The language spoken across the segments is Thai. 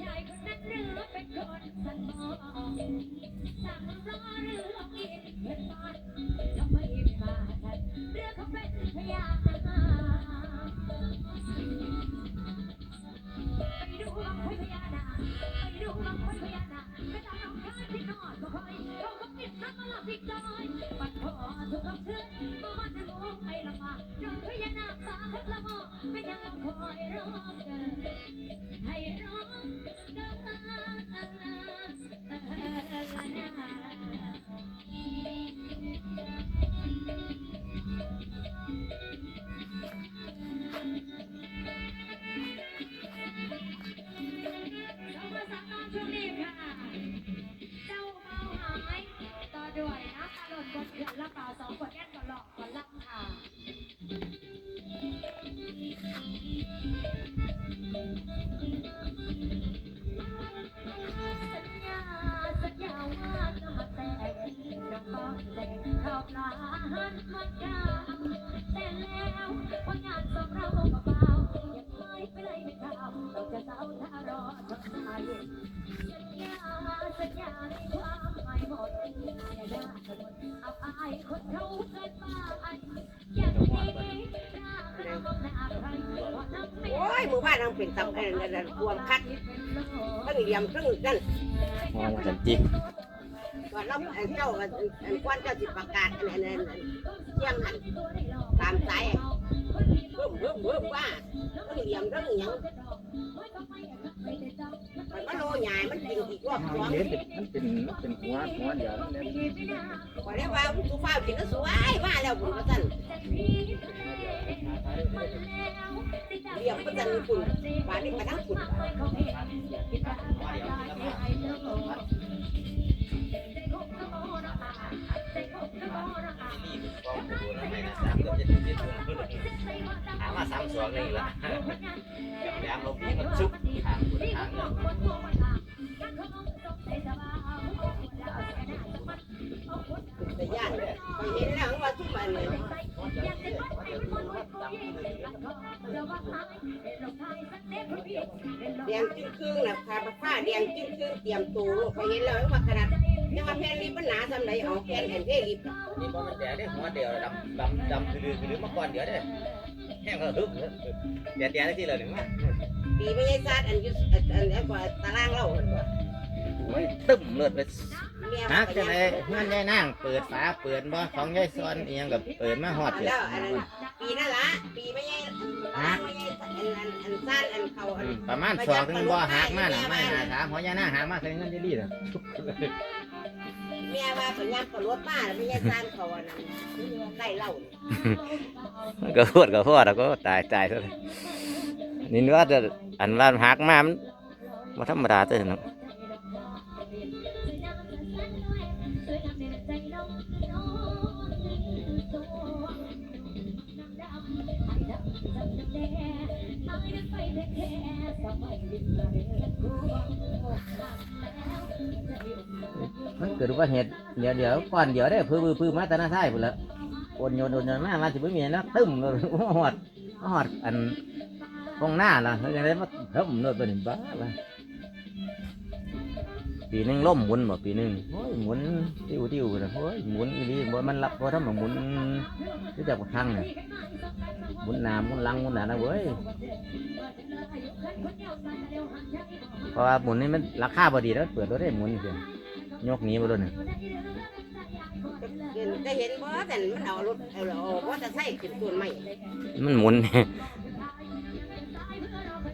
ชายคนนั้นหรือเป็นคนสันบอกสั่งรอเรือกินเพื่อนบ้านทำไมไม่มาทันเรือเขาเป็นพยานไปดูบังไฟพญานาไปดูบังไฟพญานาไปตามน้องชาที่นอนก็คอยเขาก็ปิดน้ำมาหลับอีกน้อยปัดคอถูกกับเพื่อนมาวันจะมองไอ้ละมา ละมอไม่ยังคอยรอนให้รอกินเรามาสักน้องช่วงนี้ค่ะเจ้าเมาหายตอด้วยน้ำตาหล่นบนเขื่อนลำเปล่าสองขวดแก้นก่อนหลอกก่อนลังค่ะ องต้องแต่ข้าวปลาหันมากา ไม่โอ้ยหมู่บ้านทางเป็นตำเอ็นนั่นรวมคัดทั้งเหลี่ยมทั้งนั่นมองสันจิกก่อนเราอันเจ้าอันอันกวนเจ้าสิประกาศอันนั้นอันนั้นเที่ยงหันตามสายเบิ่มเบิ่มเบิ่มว่าทั้งเหลี่ยมทั้งหยังมันมาโลใหญ่มันกินอีกรอบสองเห็นมันเป็นมันเป็นหัวหัวเดียวนั่นแหละพอแล้วว่าสุฟ้ากินแล้วสวยว่าแล้วคุณว่าสั่น เหลี่ยมก็สั่นคุณป่านนี้มาทั้งคุณถามาสามสองนี่ละยามลมนี่มันชุบทางคุณทางเนาะ แดงจึ้งครึ่งนะพาผ้าแดงจึ้งครึ่งเตรียมตัวลูกไปเห็นแล้วว่าขนาดยังมาแพนรีบปัญหาทำไรเอาแพนแอนเดรีบนี่บ่มันแดดได้หัวเดียวดำดำดำคือคือมาก่อนเดี๋ยวเด้แห้งก็ฮึบแดดแดดได้ที่เลยถึงว่าปีไม่ใช่ซาดอันยุอันอันนี้กว่าตารางเล่าโอ้ยตึ้มเลือดเลยฮักจังไดเฮือนยายนางเปิดฝาเปิดบ่ของยายซ้อนอียังกับเปิดมาฮอดเด้แล้วอันนั้น ปีนั่นละปีไม่ใช่ไม่ใช่อันอันอันซาดอันเขาอันประมาณสองถึงบ่หักมาน่ะไม่หาถามหัวยายนางหามาใส่เงินดีๆน่ะเมียว่าสัญญาณกับรถมาไม่ใช่ซาดเขาอันนั้นใกล้เล่าก็พูดก็พูดแล้วก็ตายตายซะเลยนี่ว่าจะอันว่าหักมามันบ่ธรรมดาเด้อเนาะ มันเกิดอุบัติเหตุเดี๋ยวเดี๋ยวก่อนเดี๋ยวได้พื้นพื้นมาแต่หน้าท้ายพุ่นละโอนโยนโอนโยนมามาสิบ่มีนะตึ้มเลยหอดหอดอันตรงหน้าล่ะเฮ้ยยังไงมาเพิ่มโนดเป็นบ้าละ ปีหนึงล่มหมุนบ่ปีหนึงโอ้ยหมุนติ้วติ้วนะโอ้ยหมุนอีหลีบ่มันรับบ่ทำหมุนรู้จักบ่ทางน่ะหมุนหน้าหมุนหลังหมุนหน้านะเว้ยเพราะว่าหมุนนี่มันราคาบ่ดีแล้วเปิดรถได้หมุนเสียยกหนี้บ่รถนี่เห็นได้เห็นบ่แต่มันเอารถเอาเอาว่าจะใส่ขึ้นต้นไม้มันหมุน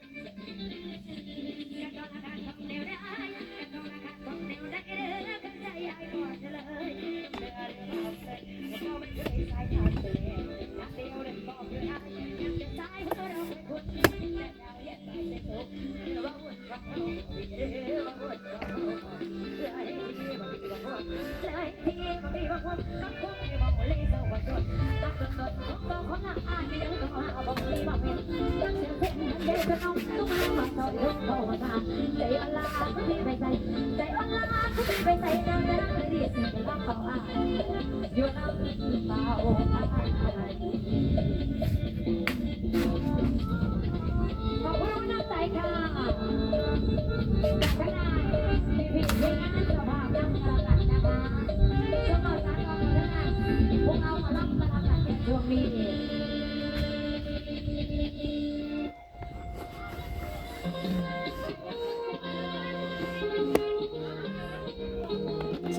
เไปใส่นวแนวดีสิ่งที่รักเขาอะอยู่น้ำเปล่า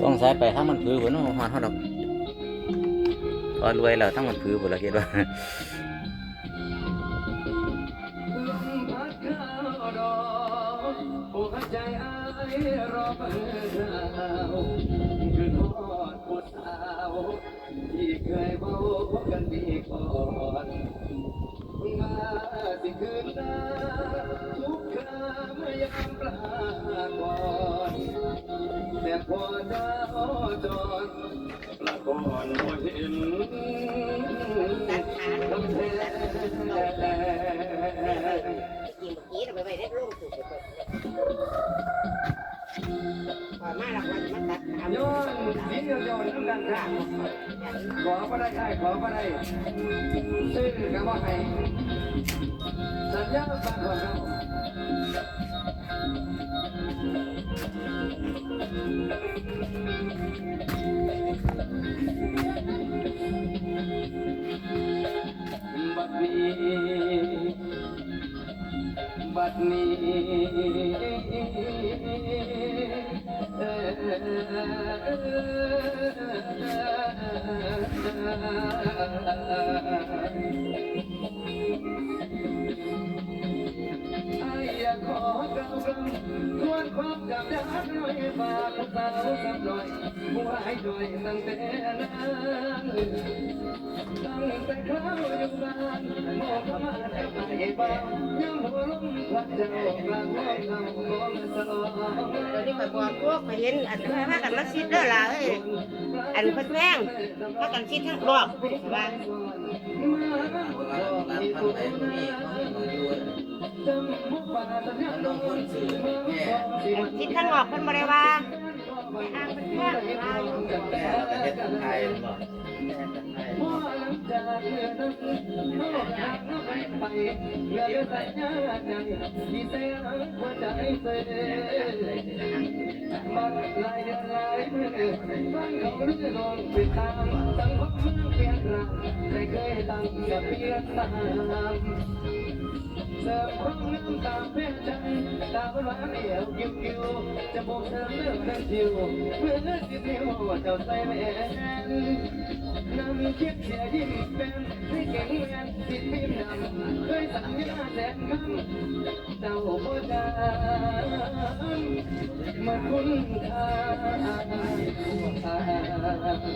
สงสัยไปทั้งมันผือพุ่นเนาะฮอดฮอดดอกพอรวยแล้วทั้งมันผือพุ่นละคิดว่าลมพัดเข้าดอกหัวใจอ้ายรอเปิดดาวคือทอดผู้สาวที่เคยเว้ากันดีก่อนมาสิคืนหน้าทุกคราเมื่อยามปลาก่อนแต่ พอดาวจรปลาก่อนบ่เห็นตัดขาทำแท้กินกี้เราไปไว้ได้ร่มสุดเลยพอมาเราก็จะมาตัดขาย้อนสีเดียวย้อนน้ำกันค่ะขอก็ได้ใช่ขอก็ได้ซื้อกับว่าให้สัญญาสั่งก่อนครับ บัดนี้บัดนี้ไ วนความจำได้หน่อยฝากสาวสักหน่อยผู้ให้ด้วยตั้งแต่นั้นตั้งแต่คราวอยู่บ้านมองเข้ามาแต่ไม่บ้ายังหัวลมพัดเจ้ากลางห้องเราของสองตอนนี้ไปบอกพวกไปเห็นอันพากันมาซิดเด้อล่ะเอ้ยอันพิ่นแพงพากันซิดทั้งรอบว่า คิดข้างนอกเพิ่นบ่ได้ว่าไปอ้างเพิ่นแค่ว่าอยู่แม่เราก็เฮ็ดกันไทยบ่พ่อหลังจากเรือนั้นพ่อหากน้ำไปเรือเรือสัญญาใจที่เสียหัวใจเสียมันหลาย เดือนหลายเมื่อฟังเขาเรื่องตามเมืองเปลี่ยนรังใครเคยตั้งกับเปลี่ยนตามเสิร์ฟความงามตามแม่ใจตาหวเกิ้วกิ้วจะบอกเธอเลือกเดินชิวเพื่อสินิ้วเจ้าใส่แม่นำคิดเสียยิ้มเป็นให้เก่งแม่นติดพิมพ์ดำเคยสัญญาแสนคำเจ้าบ่จำมาคุณค่าเ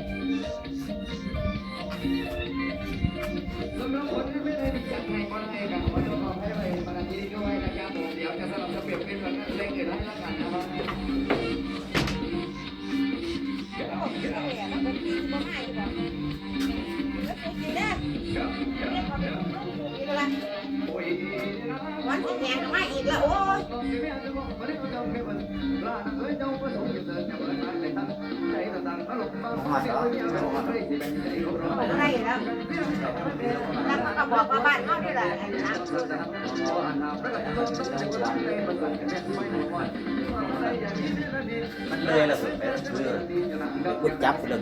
เดี๋ยวจะสลับจะเปลี่ยนเป็นแบบเพลงอื่นให้ละกันนะครับ ฮอดแล้วบ่ได้แล้วแล้วมันก็บอกว่าบ้านเฮานี่แหละอันนั้นคือมันเลยละสุดไปเลยกุดจับเลย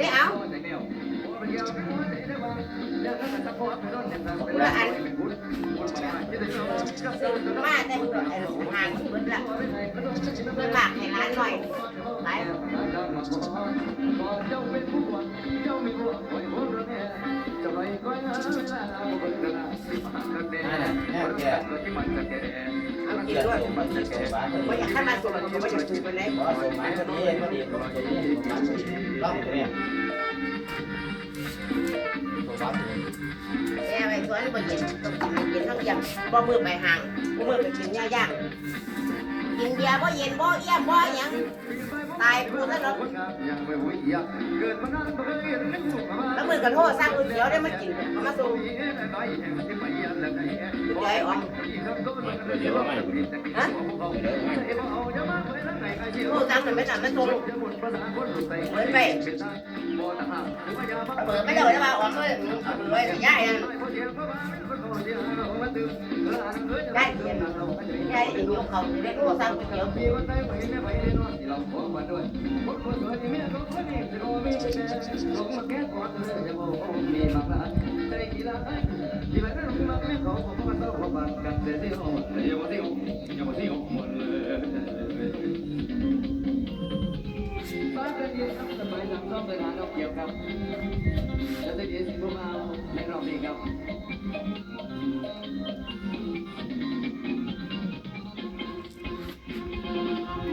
นี่เอาละอัน มาแต่ไอ้ห่างเพิ่นละเพิ่นฝากให้ร้านหน่อยหลายนั่นน่ะแนวแก่เอากินด้วยบ่อยากให้มาส่งก็บ่อยากซื้อไปเลยบ่สมหมายพอดีพอดีพอ ย่บ่เย็นต้องกินเย็นต้องเยี่ยมบ่มือไปห่างบ่มือไปกินย่าย่างกินเบียร์บ่เย็นบ่เยี่ยมบ่หยังตายพูดซะเนาะแล้วมือกันโทษสร้างก๋วยเตี๋ยวได้มากินมาส่งก๋วยเตี๋ยวไอ้อ๋อฮะ โทรตั้งหน่อยไม่หนักไม่โทรลูกเปิดไปเปิดไม่ได้แล้วว่าอ๋อเลยเปิดย่ายนะได้เย็นได้เย็นยกเขาได้โทรตั้งไปเยอะอย่นี่ามาสิอย่ามา บ้านเรือนเดียวครับสมัยหลังต้องเวลารอบเดียวครับแล้วจะเดียวสิบมาในรอบนี้ครับ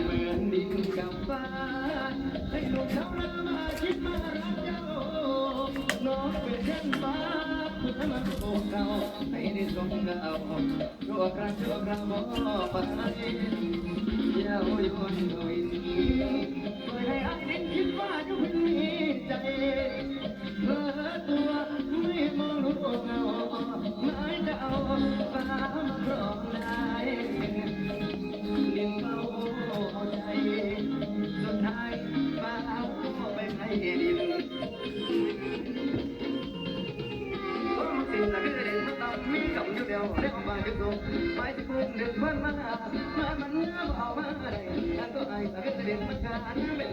เหมือนดินกับฟ้าให้ลูกชาวนามาคิดมารักเจ้าน้องเป็นเช่นฟ้าคุณให้มันโอบเราให้ได้สมดาวชั่วครั้งชั่ราวบ่ปัจจัยยาวยนโดยนี้ คิดว่าจะพึงมีใจเธอตัวไม่มองรู้เงาไม่จะเอาสามครองได้นิ่งเบาใจสุดท้ายบ้าก็ไปให้ดินต้องสิ่งละเรื่องมันต้มีกำอเดียวแล้วมาจุดลงไปที่คนเดืมนมามามันเงาเอามาได้อันก็ไอ้ละเรื่อนมันการไม่